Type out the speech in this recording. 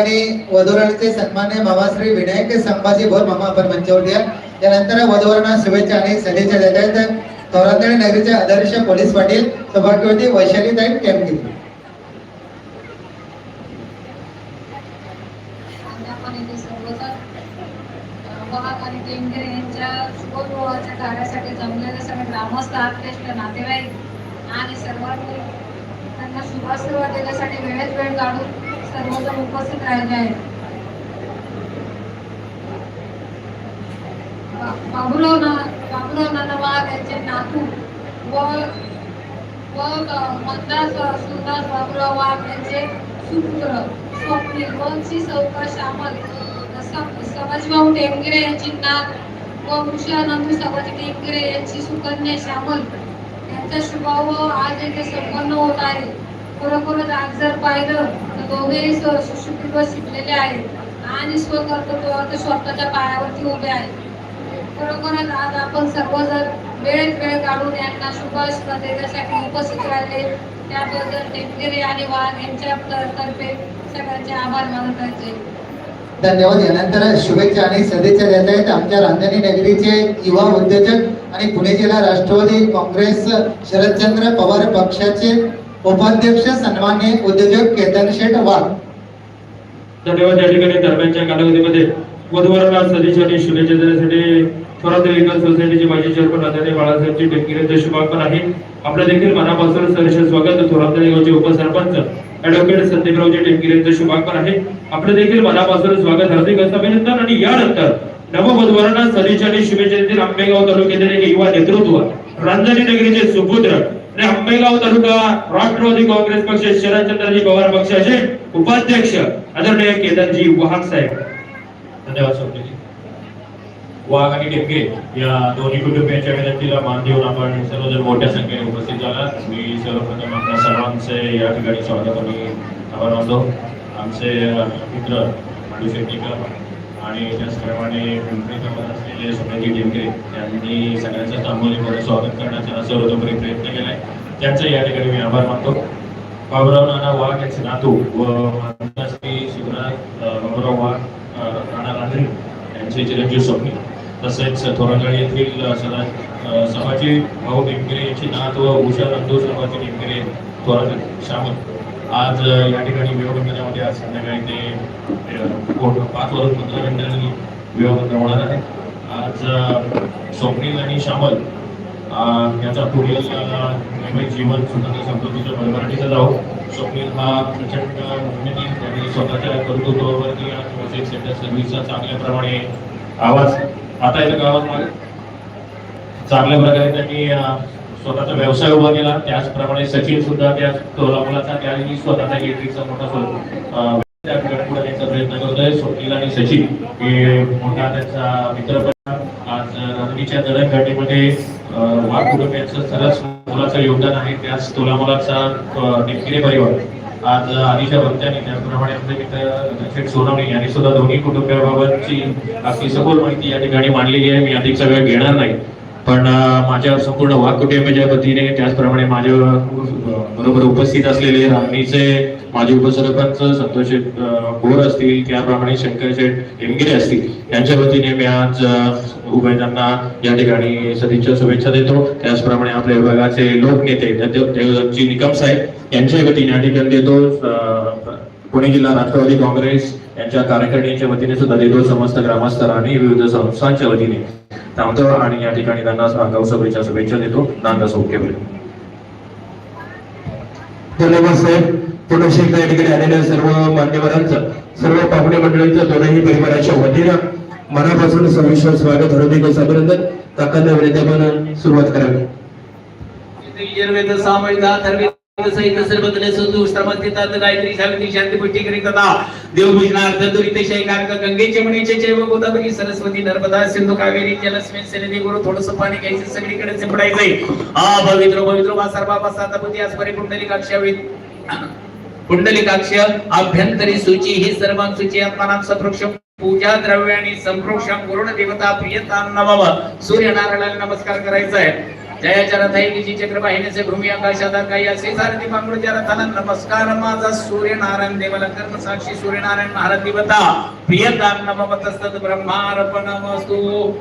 ठिकाणी वधूवरांचे सन्मान्य मामाश्री विनायक संभाजी भोर मामा आपण मंचावरती या त्यानंतर वधूवरांना शुभेच्छा आणि सदिच्छा देत आहेत थोरातळे नगरीचे आदर्श पोलीस पाटील सौभाग्यवती वैशाली ताई टेमगिरी कार्यासाठी जमलेले सगळे म्हणजे ग्रामस्थ आत्मेष्ट नातेवाईक आणि सर्वांनी त्यांना शुभाशीर्वाद देण्यासाठी वेळेत वेळ काढून सर्वजण उपस्थित राहिले आहेत बा- बाबुराव ना बाबुराव नाना वाघ नातू व व मंदास सुरदास बाबुराव वाघ यांचे सुपुत्र स्वप्नील वंशी सौका श्यामल स- समाजभाऊ टेमगिरे यांची नात व उषा नंदू टेमगिरे यांची सुकन्या श्यामल यांचा शुभाव आज येथे संपन्न होत आहे. खरोखरच आज जर पाहिलं तर दोघेही सुशिक्षित व शिकलेले आहेत. आणि स्वकर्तृत्वावर ते स्वतःच्या पायावरती उभे आहेत. खरोखरच आज आपण सर्वजण वेळेत वेळ काढून यांना शुभाशुभ देण्यासाठी उपस्थित राहिले. त्याबद्दल टेमगिरे आणि वाघ यांच्या तर्फे सगळ्यांचे आभार मानत आहे धन्यवाद. यानंतर शुभेच्छा आणि सदिच्छा देत आहेत आमच्या रांजणी नगरीचे युवा उद्योजक आणि पुणे जिल्हा राष्ट्रवादी काँग्रेस शरदचंद्र पवार पक्षाचे उपाध्यक्ष सन्मान्य उद्योजक केतन शेठ वाघ. धन्यवाद या ठिकाणी दरम्यानच्या कालावधीमध्ये बुधवारला सदिच्छा आणि शुभेच्छा देण्यासाठी थोरात विकास सोसायटीचे माजी चेअरमन आदरणीय बाळासाहेबची व्यक्तिगत शुभागमन आहे. आपलं देखील मनापासून सहर्ष स्वागत थोरात गावचे उपसरपंच ऍडव्होकेट संदीपरावजी टेकगिरीचे शुभागमन आहे. आपलं देखील मनापासून स्वागत हार्दिक असं अभिनंदन आणि यानंतर नववधूवरांना सदिच्छा आणि शुभेच्छा देतील आंबेगाव तालुक्यातील एक युवा नेतृत्व रांजणी नगरीचे सुपुत्र आणि आंबेगाव तालुका राष्ट्रवादी काँग्रेस पक्ष शरदचंद्रजी पवार पक्षाचे उपाध्यक्ष आदरणीय केदारजी वाहक साहेब. धन्यवाद स्वप्नीजी वाघ आणि टेपके या दोन्ही कुटुंबियांच्या विनंतीला मान देऊन आपण सर्वजण मोठ्या संख्येने उपस्थित झाला मी सर्वप्रथम आपल्या सर्वांचे या ठिकाणी स्वागत आणि आभार मानतो. आमचे मित्र मांडू शेट्टीकर आणि त्याचप्रमाणे पिंपरीकर असलेले सोनाजी टेमके यांनी सगळ्यांचं तांबोलीमध्ये स्वागत करण्याचा सर्वतोपरी प्रयत्न केला आहे त्यांचा या ठिकाणी मी आभार मानतो. बाबुराव नाना वाघ यांचे नातू व माझा श्री शिवराज अं, बाबुराव वाघ राणा रांजणे यांचे चिरंजीव स्वप्नी तसेच थोरांगळे येथील सदा सभाजी भाऊ टेमगिरे यांची नात व उषा नंदू सभाजी टेमगिरे थोरांगळे शामल आज या ठिकाणी विवाहबंधनामध्ये आज संध्याकाळी ते अं, पाच वाजून पंधरा मिनिटांनी विवाहबंधन होणार आहे. आज स्वप्नील आणि श्यामल अं, याचा पुढील जीवन स्वतंत्र संस्कृतीच्या भरभराटीचं जाऊ स्वप्नील हा प्रचंड मेहनती त्यांनी स्वतःच्या कर्तृत्वावरती आज आणि सेंटर सर्व्हिसचा चांगल्या प्रमाणे आवाज आता येतो का आवाज मागे. चांगल्या प्रकारे त्यांनी स्वतःचा व्यवसाय उभा केला. त्याचप्रमाणे सचिन सुद्धा त्या मुलाचा त्याही स्वतःचा इलेक्ट्रिकचा मोठा पुढे प्रयत्न करतोय. स्वप्नील आणि सचिन हे मोठा त्यांचा मित्र आज रणनीच्या जडणघडणीमध्ये अं, वाघ कुटुंबियांचं सरस योगदान आहे. त्याच तोलामोलाचा निमकिरे परिवार. आज आधीच्या भक्त्यांनी त्याचप्रमाणे आपले मित्र शेठ सोनवणे यांनी सुद्धा दोन्ही कुटुंबियाबाबतची अगदी सखोल माहिती या ठिकाणी मांडलेली आहे. मी अधिक सगळं घेणार नाही. पण माझ्या संपूर्ण वाघ कुटुंबाच्या वतीने त्याचप्रमाणे माझ्या बरोबर उपस्थित असलेले रामणीचे माजी उपसरपंच संतोष गोर भोर असतील त्याप्रमाणे शंकर शेठ हेमगिरे असतील यांच्या वतीने मी आज उभयतांना या ठिकाणी सदिच्छा शुभेच्छा देतो. त्याचप्रमाणे आपल्या विभागाचे लोकनेते देव- देवदत्तजी निकम साहेब यांच्या वतीने या ठिकाणी देतो. पुणे जिल्हा राष्ट्रवादी काँग्रेस यांच्या कार्यकारिणीच्या वतीने सुद्धा देतो. समस्त ग्रामस्तर आणि विविध संस्थांच्या वतीने. थांबतो आणि या ठिकाणी त्यांना गाव सभेच्या शुभेच्छा देतो. नांदा सौख्य धन्यवाद साहेब. या ठिकाणी आलेल्या सर्व मान्यवरांचं सर्व पाहुणे मंडळींचं दोनही परिवाराच्या वतीनं मनापासून सविशेष स्वागत असं अभिनंदन. काकांना विनंती सुरुवात करावी. यजुर्वेद सर्व गायत्री सावित्री शांती पुष्टी देवभूषणार्थ गंगेचे जैव गोदावरी सरस्वती नर्मदा सिंधू कावेरी जलस्मिन गुरु थोडस पाणी घ्यायचं सगळीकडे चिपडायचंय हा पवित्र पवित्र वा सर्वा अभ्यंतरी सूची ही सर्वां सूची आत्मानां सप्रोक्ष पूजा द्रव्याने संप्रोक्षम गुरुण देवता प्रियता नमः. सूर्य नारायणाला नमस्कार करायचा आहे. जयाच्या रथाईची चक्र वाहिनीचे भूमी आकाशात काही असे सारथी बांगडूच्या रथाला नमस्कार माझा सूर्यनारायण देवाला कर्म साक्षी सूर्यनारायण महाराज देवता प्रियदान नमवतस्तत ब्रह्मार्पणमस्तु.